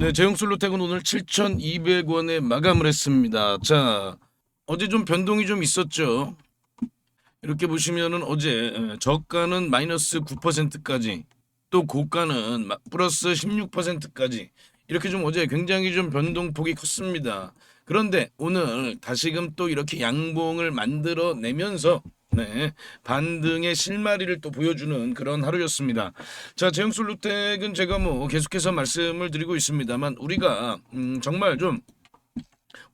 네, 제형솔로텍은 오늘 7,200원에 마감을 했습니다. 자, 어제 좀 변동이 좀 있었죠. 이렇게 보시면은 어제 에, 저가는 마이너스 9%까지 또 고가는 마- 플러스 16%까지 이렇게 좀 어제 굉장히 좀 변동폭이 컸습니다. 그런데 오늘 다시금 또 이렇게 양봉을 만들어 내면서 네, 반등의 실마리를 또 보여주는 그런 하루였습니다. 자, 제형솔루텍은 제가 뭐 계속해서 말씀을 드리고 있습니다만 우리가 음, 정말 좀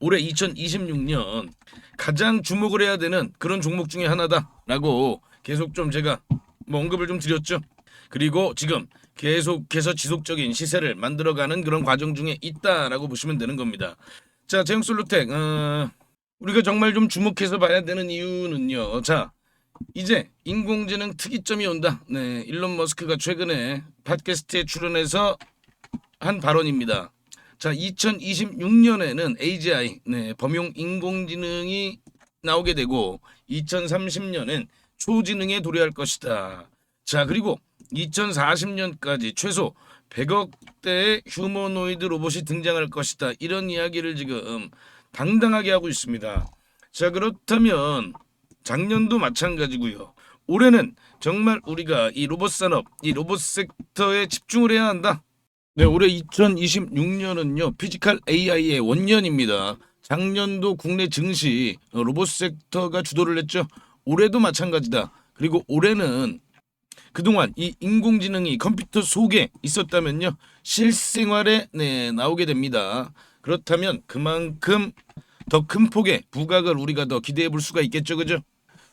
올해 2026년 가장 주목을 해야 되는 그런 종목 중에 하나다라고 계속 좀 제가 뭐 언급을 좀 드렸죠. 그리고 지금 계속해서 지속적인 시세를 만들어가는 그런 과정 중에 있다라고 보시면 되는 겁니다. 자, 제형솔루텍 어, 우리가 정말 좀 주목해서 봐야 되는 이유는요. 자, 이제 인공지능 특이점이 온다. 네, 일론 머스크가 최근에 팟캐스트에 출연해서 한 발언입니다. 자, 2026년에는 AGI, 네, 범용 인공지능이 나오게 되고 2030년엔 초지능에 도래할 것이다. 자, 그리고 2040년까지 최소 100억 대의 휴머노이드 로봇이 등장할 것이다. 이런 이야기를 지금 당당하게 하고 있습니다. 자, 그렇다면 작년도 마찬가지고요. 올해는 정말 우리가 이 로봇 산업, 이 로봇 섹터에 집중을 해야 한다. 네, 올해 2026년은요. 피지컬 AI의 원년입니다. 작년도 국내 증시 어, 로봇 섹터가 주도를 했죠. 올해도 마찬가지다. 그리고 올해는 그동안 이 인공지능이 컴퓨터 속에 있었다면요. 실생활에 네, 나오게 됩니다. 그렇다면 그만큼 더 큰 폭의 부각을 우리가 더 기대해 볼 수가 있겠죠. 그죠?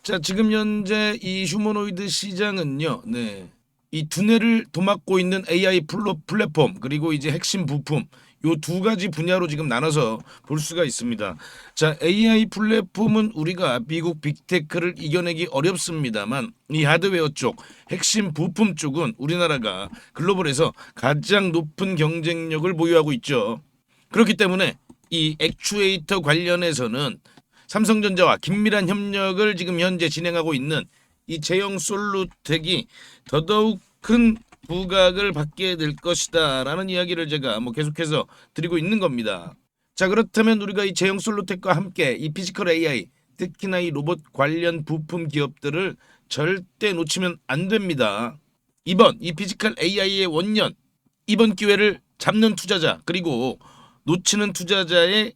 자, 지금 현재 이 휴머노이드 시장은요. 네. 이 두뇌를 도맡고 있는 AI 플랫폼 그리고 이제 핵심 부품 요 두 가지 분야로 지금 나눠서 볼 수가 있습니다. 자, AI 플랫폼은 우리가 미국 빅테크를 이겨내기 어렵습니다만 이 하드웨어 쪽, 핵심 부품 쪽은 우리나라가 글로벌에서 가장 높은 경쟁력을 보유하고 있죠. 그렇기 때문에 이 액추에이터 관련해서는 삼성전자와 긴밀한 협력을 지금 현재 진행하고 있는 이 제형 솔루텍이 더더욱 큰 부각을 받게 될 것이다라는 이야기를 제가 뭐 계속해서 드리고 있는 겁니다. 자 그렇다면 우리가 이 제형 솔루텍과 함께 이 피지컬 AI 특히나 이 로봇 관련 부품 기업들을 절대 놓치면 안 됩니다. 이번 이 피지컬 AI의 원년 이번 기회를 잡는 투자자 그리고 놓치는 투자자의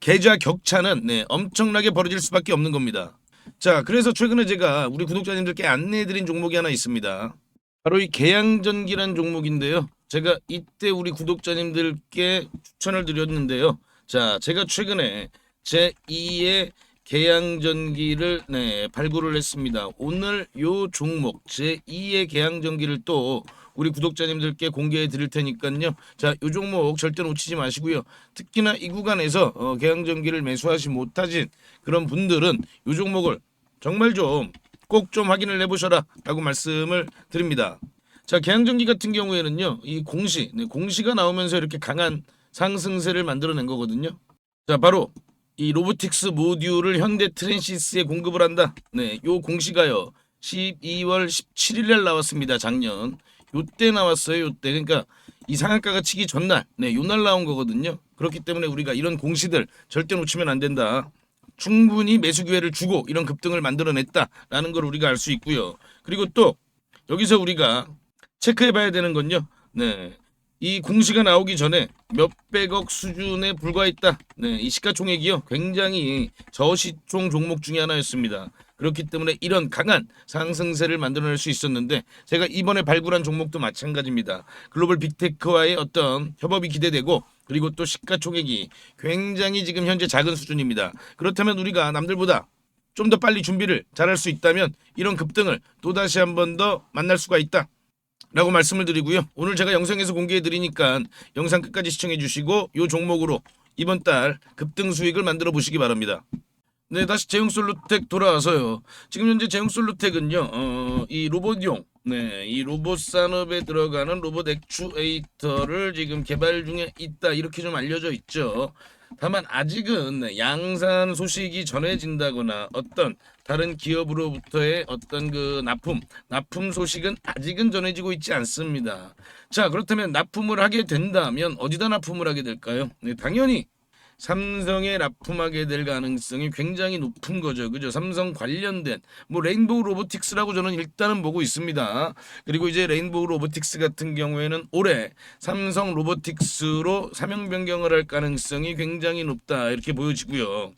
계좌 격차는 네, 엄청나게 벌어질 수밖에 없는 겁니다. 자, 그래서 최근에 제가 우리 구독자님들께 안내해드린 종목이 하나 있습니다. 바로 이 계양전기란 종목인데요. 제가 이때 우리 구독자님들께 추천을 드렸는데요. 자, 제가 최근에 제 2의 계양전기를 네, 발굴을 했습니다. 오늘 요 종목 제 2의 계양전기를 또 우리 구독자님들께 공개해 드릴 테니까요. 자, 요 종목 절대 놓치지 마시고요. 특히나 이 구간에서 어, 계양전기를 매수하지 못하신 그런 분들은 요 종목을 정말 좀꼭좀 확인을 해보셔라 라고 말씀을 드립니다. 자, 계양전기 같은 경우에는요, 이 공시, 네, 공시가 나오면서 이렇게 강한 상승세를 만들어낸 거거든요. 자, 바로 이 로보틱스 모듈을 현대 트랜시스에 공급을 한다. 네, 요 공시가요. 12월 17일 날 나왔습니다. 작년. 요때 나왔어요. 요때. 그러니까 이 상한가가 치기 전날. 네, 요 날 나온 거거든요. 그렇기 때문에 우리가 이런 공시들 절대 놓치면 안 된다. 충분히 매수 기회를 주고 이런 급등을 만들어냈다라는 걸 우리가 알 수 있고요. 그리고 또 여기서 우리가 체크해 봐야 되는 건요. 네. 이 공시가 나오기 전에 몇백억 수준에 불과했다. 네, 이 시가총액이요. 굉장히 저시총 종목 중에 하나였습니다. 그렇기 때문에 이런 강한 상승세를 만들어낼 수 있었는데 제가 이번에 발굴한 종목도 마찬가지입니다. 글로벌 빅테크와의 어떤 협업이 기대되고 그리고 또 시가총액이 굉장히 지금 현재 작은 수준입니다. 그렇다면 우리가 남들보다 좀 더 빨리 준비를 잘할 수 있다면 이런 급등을 또다시 한 번 더 만날 수가 있다. 라고 말씀을 드리고요. 오늘 제가 영상에서 공개해 드리니까 영상 끝까지 시청해 주시고 요 종목으로 이번 달 급등 수익을 만들어 보시기 바랍니다. 네, 다시 제형솔루텍 돌아와서요. 지금 현재 제형솔루텍은요, 어, 이 로봇용 네, 이 로봇 산업에 들어가는 로봇 액추에이터를 지금 개발 중에 있다 이렇게 좀 알려져 있죠. 다만 아직은 네, 양산 소식이 전해진다거나 어떤 다른 기업으로부터의 어떤 그 납품, 납품 소식은 아직은 전해지고 있지 않습니다. 자, 그렇다면 납품을 하게 된다면 어디다 납품을 하게 될까요? 네, 당연히 삼성에 납품하게 될 가능성이 굉장히 높은 거죠. 그죠? 삼성 관련된 뭐 레인보우 로보틱스라고 저는 일단은 보고 있습니다. 그리고 이제 레인보우 로보틱스 같은 경우에는 올해 삼성 로보틱스로 사명 변경을 할 가능성이 굉장히 높다. 이렇게 보여지고요.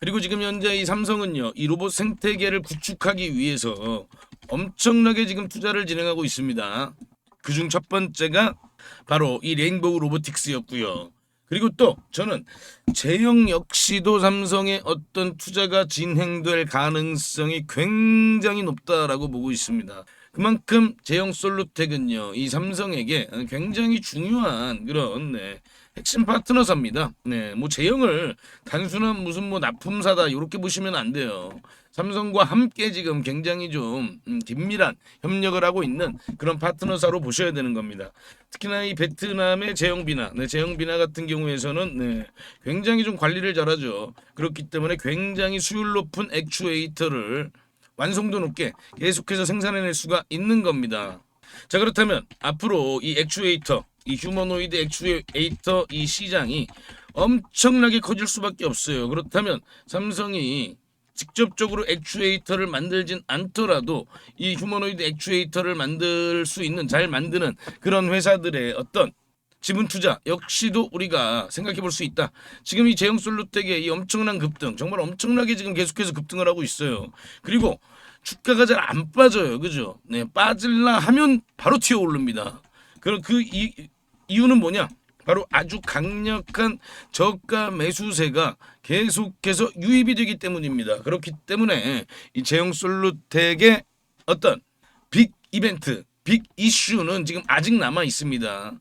그리고 지금 현재 이 삼성은요. 이 로봇 생태계를 구축하기 위해서 엄청나게 지금 투자를 진행하고 있습니다. 그중 첫 번째가 바로 이 레인보우 로보틱스였고요. 그리고 또 저는 제형 역시도 삼성의 어떤 투자가 진행될 가능성이 굉장히 높다라고 보고 있습니다. 그만큼 제형 솔루텍은요 이 삼성에게 굉장히 중요한 그런 네, 핵심 파트너사입니다. 네, 뭐 제형을 단순한 무슨 뭐 납품사다 이렇게 보시면 안 돼요. 삼성과 함께 지금 굉장히 좀 음, 긴밀한 협력을 하고 있는 그런 파트너사로 보셔야 되는 겁니다. 특히나 이 베트남의 제형비나, 네, 제형비나 같은 경우에서는 네, 굉장히 좀 관리를 잘하죠. 그렇기 때문에 굉장히 수율 높은 액추에이터를 완성도 높게 계속해서 생산해낼 수가 있는 겁니다. 자 그렇다면 앞으로 이 액추에이터, 이 휴머노이드 액추에이터 이 시장이 엄청나게 커질 수밖에 없어요. 그렇다면 삼성이 직접적으로 액추에이터를 만들진 않더라도 이 휴머노이드 액추에이터를 만들 수 있는 잘 만드는 그런 회사들의 어떤 지분 투자 역시도 우리가 생각해 볼 수 있다. 지금 이 제형 솔루텍의 이 엄청난 급등, 정말 엄청나게 지금 계속해서 급등을 하고 있어요. 그리고 주가가 잘 안 빠져요. 그죠? 네, 빠질라 하면 바로 튀어 오릅니다. 그럼 그 이, 이유는 뭐냐? 바로 아주 강력한 저가 매수세가 계속해서 유입이 되기 때문입니다. 그렇기 때문에 이 제형 솔루텍의 어떤 빅 이벤트, 빅 이슈는 지금 아직 남아 있습니다.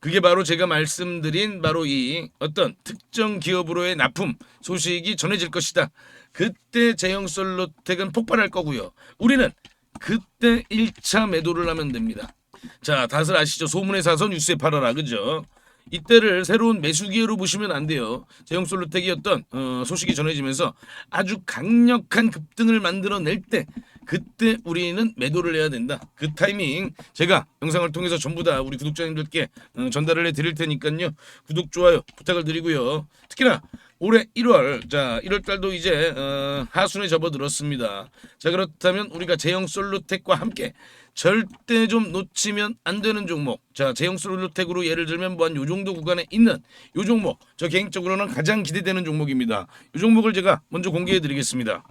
그게 바로 제가 말씀드린 바로 이 어떤 특정 기업으로의 납품 소식이 전해질 것이다. 그때 제형 솔루텍은 폭발할 거고요. 우리는 그때 1차 매도를 하면 됩니다. 자, 다들 아시죠? 소문에 사서 뉴스에 팔아라. 그죠? 이때를 새로운 매수 기회로 보시면 안 돼요. 제형 솔루텍이 어떤 어, 소식이 전해지면서 아주 강력한 급등을 만들어낼 때 그때 우리는 매도를 해야 된다. 그 타이밍 제가 영상을 통해서 전부 다 우리 구독자님들께 어, 전달을 해드릴 테니까요. 구독 좋아요 부탁을 드리고요. 특히나 올해 1월 자 1월 달도 이제 어, 하순에 접어들었습니다. 자 그렇다면 우리가 제형 솔루텍과 함께 절대 좀 놓치면 안 되는 종목. 자, 제형 솔루텍으로 예를 들면 뭐 한 요 정도 구간에 있는 요 종목. 저 개인적으로는 가장 기대되는 종목입니다. 요 종목을 제가 먼저 공개해 드리겠습니다.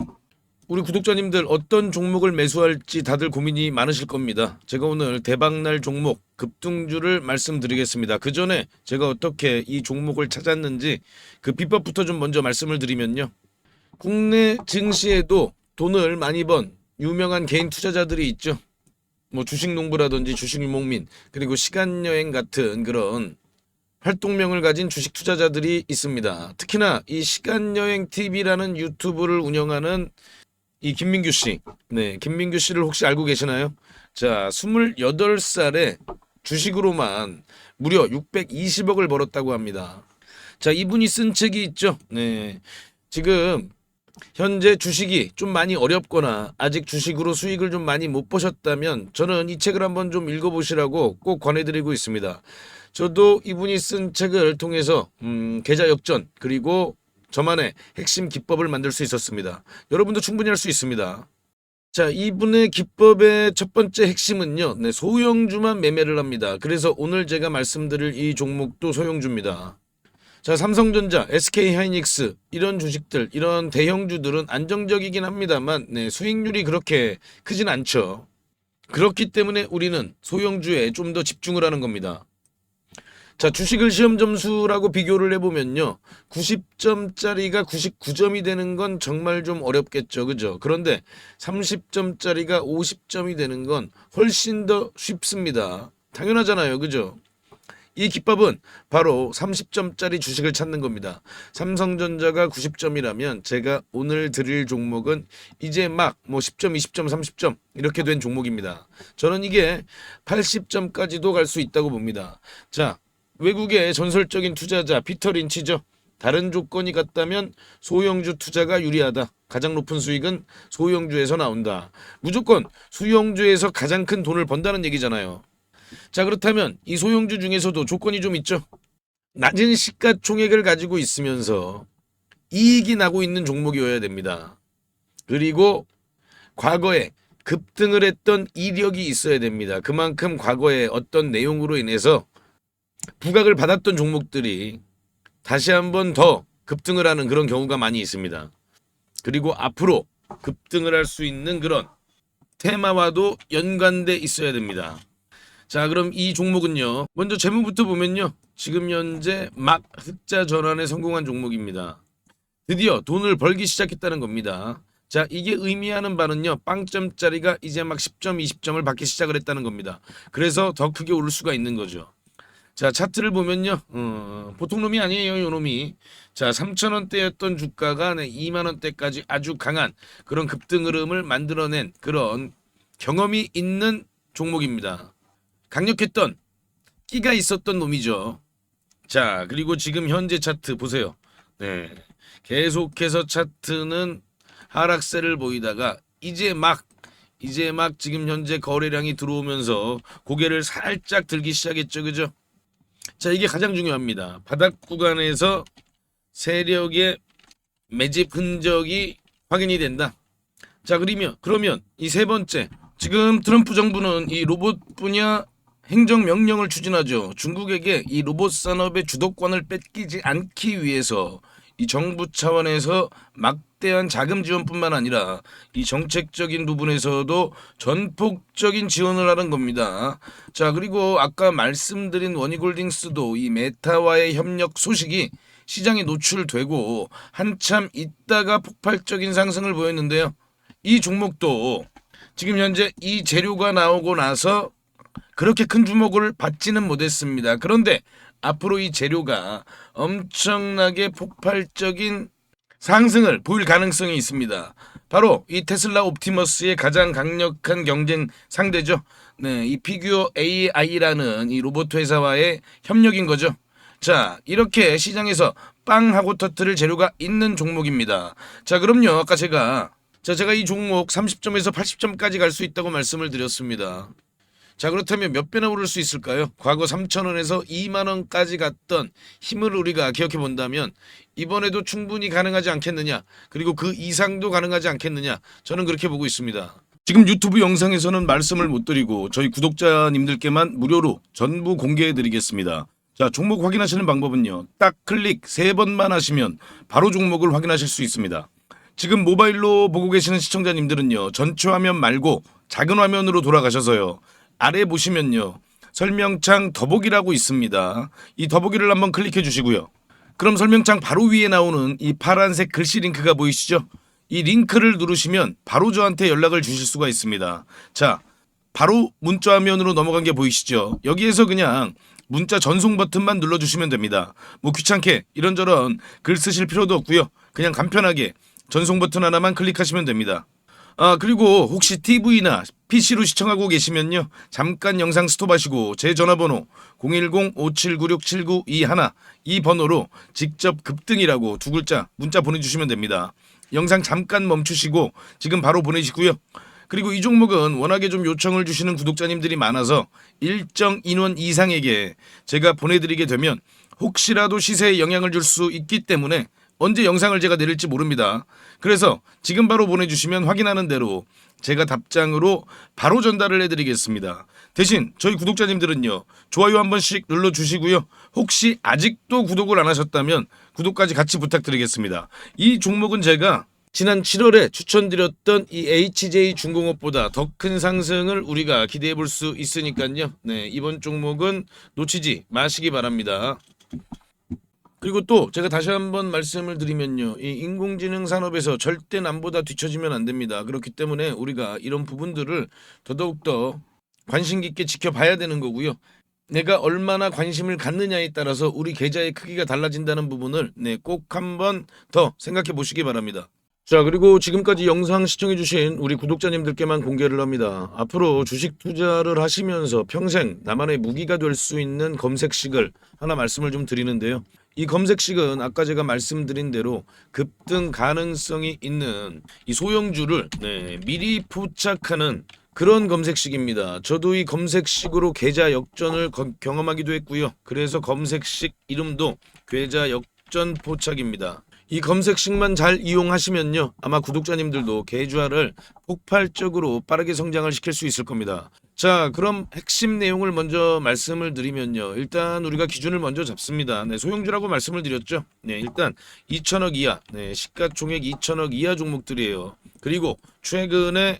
우리 구독자님들 어떤 종목을 매수할지 다들 고민이 많으실 겁니다. 제가 오늘 대박날 종목 급등주를 말씀드리겠습니다. 그 전에 제가 어떻게 이 종목을 찾았는지 그 비법부터 좀 먼저 말씀을 드리면요. 국내 증시에도 돈을 많이 번 유명한 개인 투자자들이 있죠. 뭐 주식 농부라든지 주식 유목민 그리고 시간 여행 같은 그런 활동명을 가진 주식 투자자들이 있습니다. 특히나 이 시간 여행 TV라는 유튜브를 운영하는 이 김민규 씨. 네, 김민규 씨를 혹시 알고 계시나요? 자, 28살에 주식으로만 무려 620억을 벌었다고 합니다. 자, 이분이 쓴 책이 있죠. 네. 지금 현재 주식이 좀 많이 어렵거나 아직 주식으로 수익을 좀 많이 못 보셨다면 저는 이 책을 한번 좀 읽어보시라고 꼭 권해드리고 있습니다. 저도 이분이 쓴 책을 통해서 음, 계좌 역전 그리고 저만의 핵심 기법을 만들 수 있었습니다. 여러분도 충분히 할 수 있습니다. 자, 이분의 기법의 첫 번째 핵심은요, 네, 소형주만 매매를 합니다. 그래서 오늘 제가 말씀드릴 이 종목도 소형주입니다. 자, 삼성전자, SK 하이닉스 이런 주식들, 이런 대형주들은 안정적이긴 합니다만 네, 수익률이 그렇게 크진 않죠. 그렇기 때문에 우리는 소형주에 좀 더 집중을 하는 겁니다. 자, 주식을 시험 점수라고 비교를 해보면요. 90점짜리가 99점이 되는 건 정말 좀 어렵겠죠. 그죠? 그런데 30점짜리가 50점이 되는 건 훨씬 더 쉽습니다. 당연하잖아요. 그죠? 이 기법은 바로 30점짜리 주식을 찾는 겁니다. 삼성전자가 90점이라면 제가 오늘 드릴 종목은 이제 막 뭐 10점, 20점, 30점 이렇게 된 종목입니다. 저는 이게 80점까지도 갈 수 있다고 봅니다. 자, 외국의 전설적인 투자자 피터 린치죠. 다른 조건이 같다면 소형주 투자가 유리하다. 가장 높은 수익은 소형주에서 나온다. 무조건 소형주에서 가장 큰 돈을 번다는 얘기잖아요. 자 그렇다면 이 소형주 중에서도 조건이 좀 있죠. 낮은 시가총액을 가지고 있으면서 이익이 나고 있는 종목이어야 됩니다. 그리고 과거에 급등을 했던 이력이 있어야 됩니다. 그만큼 과거에 어떤 내용으로 인해서 부각을 받았던 종목들이 다시 한번 더 급등을 하는 그런 경우가 많이 있습니다. 그리고 앞으로 급등을 할 수 있는 그런 테마와도 연관돼 있어야 됩니다. 자, 그럼 이 종목은요. 먼저 제목부터 보면요. 지금 현재 막 흑자 전환에 성공한 종목입니다. 드디어 돈을 벌기 시작했다는 겁니다. 자, 이게 의미하는 바는요. 빵점짜리가 이제 막 10점, 20점을 받기 시작을 했다는 겁니다. 그래서 더 크게 오를 수가 있는 거죠. 자, 차트를 보면요. 어, 보통 놈이 아니에요, 요 놈이. 자, 3,000원대였던 주가가 네, 2만 원대까지 아주 강한 그런 급등 흐름을 만들어낸 그런 경험이 있는 종목입니다. 강력했던 끼가 있었던 놈이죠. 자, 그리고 지금 현재 차트 보세요. 네. 계속해서 차트는 하락세를 보이다가 이제 막 이제 막 지금 현재 거래량이 들어오면서 고개를 살짝 들기 시작했죠. 그죠? 자, 이게 가장 중요합니다. 바닥 구간에서 세력의 매집 흔적이 확인이 된다. 자, 그러면 그러면 이 세 번째 지금 트럼프 정부는 이 로봇 분야 행정 명령을 추진하죠. 중국에게 이 로봇 산업의 주도권을 뺏기지 않기 위해서 이 정부 차원에서 막대한 자금 지원뿐만 아니라 이 정책적인 부분에서도 전폭적인 지원을 하는 겁니다. 자, 그리고 아까 말씀드린 원희골딩스도 이 메타와의 협력 소식이 시장에 노출되고 한참 있다가 폭발적인 상승을 보였는데요. 이 종목도 지금 현재 이 재료가 나오고 나서 그렇게 큰 주목을 받지는 못했습니다. 그런데 앞으로 이 재료가 엄청나게 폭발적인 상승을 보일 가능성이 있습니다. 바로 이 테슬라 옵티머스의 가장 강력한 경쟁 상대죠. 네, 이 피규어 AI라는 이 로봇 회사와의 협력인 거죠. 자, 이렇게 시장에서 빵 하고 터트릴 재료가 있는 종목입니다. 자, 그럼요. 아까 제가 자, 제가 이 종목 30점에서 80점까지 갈 수 있다고 말씀을 드렸습니다. 자 그렇다면 몇 배나 오를 수 있을까요? 과거 3천원에서 2만원까지 갔던 힘을 우리가 기억해 본다면 이번에도 충분히 가능하지 않겠느냐 그리고 그 이상도 가능하지 않겠느냐 저는 그렇게 보고 있습니다. 지금 유튜브 영상에서는 말씀을 못 드리고 저희 구독자님들께만 무료로 전부 공개해 드리겠습니다. 자 종목 확인하시는 방법은요. 딱 클릭 세 번만 하시면 바로 종목을 확인하실 수 있습니다. 지금 모바일로 보고 계시는 시청자님들은요. 전체 화면 말고 작은 화면으로 돌아가셔서요. 아래 보시면요. 설명창 더보기라고 있습니다. 이 더보기를 한번 클릭해 주시고요. 그럼 설명창 바로 위에 나오는 이 파란색 글씨 링크가 보이시죠? 이 링크를 누르시면 바로 저한테 연락을 주실 수가 있습니다. 자, 바로 문자 화면으로 넘어간 게 보이시죠? 여기에서 그냥 문자 전송 버튼만 눌러주시면 됩니다. 뭐 귀찮게 이런저런 글 쓰실 필요도 없고요. 그냥 간편하게 전송 버튼 하나만 클릭하시면 됩니다. 아 그리고 혹시 TV나 PC로 시청하고 계시면요 잠깐 영상 스톱하시고 제 전화번호 010-5796-7921 이 번호로 직접 급등이라고 두 글자 문자 보내주시면 됩니다. 영상 잠깐 멈추시고 지금 바로 보내시고요. 그리고 이 종목은 워낙에 좀 요청을 주시는 구독자님들이 많아서 일정 인원 이상에게 제가 보내드리게 되면 혹시라도 시세에 영향을 줄 수 있기 때문에 언제 영상을 제가 내릴지 모릅니다. 그래서 지금 바로 보내주시면 확인하는 대로 제가 답장으로 바로 전달을 해드리겠습니다. 대신 저희 구독자님들은요 좋아요 한 번씩 눌러주시고요. 혹시 아직도 구독을 안 하셨다면 구독까지 같이 부탁드리겠습니다. 이 종목은 제가 지난 7월에 추천드렸던 이 HJ 중공업보다 더 큰 상승을 우리가 기대해 볼 수 있으니까요. 네, 이번 종목은 놓치지 마시기 바랍니다. 그리고 또 제가 다시 한번 말씀을 드리면요. 이 인공지능 산업에서 절대 남보다 뒤처지면 안 됩니다. 그렇기 때문에 우리가 이런 부분들을 더더욱더 관심 깊게 지켜봐야 되는 거고요. 내가 얼마나 관심을 갖느냐에 따라서 우리 계좌의 크기가 달라진다는 부분을 네, 꼭 한번 더 생각해 보시기 바랍니다. 자, 그리고 지금까지 영상 시청해주신 우리 구독자님들께만 공개를 합니다. 앞으로 주식 투자를 하시면서 평생 나만의 무기가 될 수 있는 검색식을 하나 말씀을 좀 드리는데요. 이 검색식은 아까 제가 말씀드린 대로 급등 가능성이 있는 이 소형주를 네, 미리 포착하는 그런 검색식입니다. 저도 이 검색식으로 계좌 역전을 거- 경험하기도 했고요. 그래서 검색식 이름도 계좌 역전 포착입니다. 이 검색식만 잘 이용하시면요. 아마 구독자님들도 계좌를 폭발적으로 빠르게 성장을 시킬 수 있을 겁니다. 자, 그럼 핵심 내용을 먼저 말씀을 드리면요. 일단 우리가 기준을 먼저 잡습니다. 네, 소형주라고 말씀을 드렸죠. 네, 일단 2천억 이하, 네, 시가총액 2천억 이하 종목들이에요. 그리고 최근에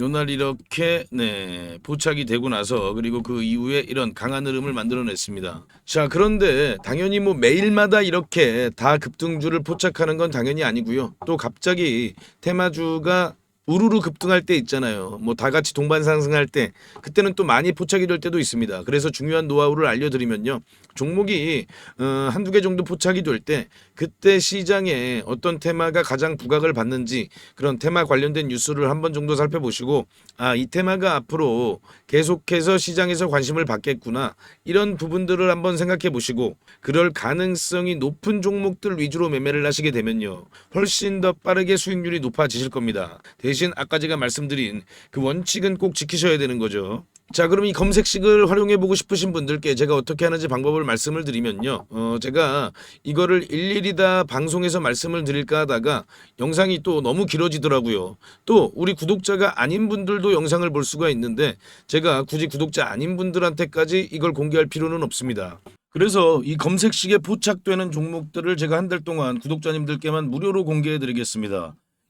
요날 이렇게 네, 포착이 되고 나서 그리고 그 이후에 이런 강한 흐름을 만들어냈습니다. 자, 그런데 당연히 뭐 매일마다 이렇게 다 급등주를 포착하는 건 당연히 아니고요. 또 갑자기 테마주가 우르르 급등할 때 있잖아요. 뭐 다 같이 동반 상승할 때 그때는 또 많이 포착이 될 때도 있습니다. 그래서 중요한 노하우를 알려드리면요. 종목이 어, 한두 개 정도 포착이 될 때 그때 시장에 어떤 테마가 가장 부각을 받는지 그런 테마 관련된 뉴스를 한 번 정도 살펴보시고 아 이 테마가 앞으로 계속해서 시장에서 관심을 받겠구나 이런 부분들을 한번 생각해 보시고 그럴 가능성이 높은 종목들 위주로 매매를 하시게 되면요 훨씬 더 빠르게 수익률이 높아지실 겁니다. 대신 아까 제가 말씀드린 그 원칙은 꼭 지키셔야 되는 거죠. 자, 그럼 이 검색식을 활용해 보고 싶으신 분들께 제가 어떻게 하는지 방법을 말씀을 드리면요. 어, 제가 이거를 일일이 다 방송에서 말씀을 드릴까 하다가 영상이 또 너무 길어지더라고요. 또 우리 구독자가 아닌 분들도 영상을 볼 수가 있는데 제가 굳이 구독자 아닌 분들한테까지 이걸 공개할 필요는 없습니다. 그래서 이 검색식에 포착되는 종목들을 제가 한 달 동안 구독자님들께만 무료로 공개해 드리겠습니다.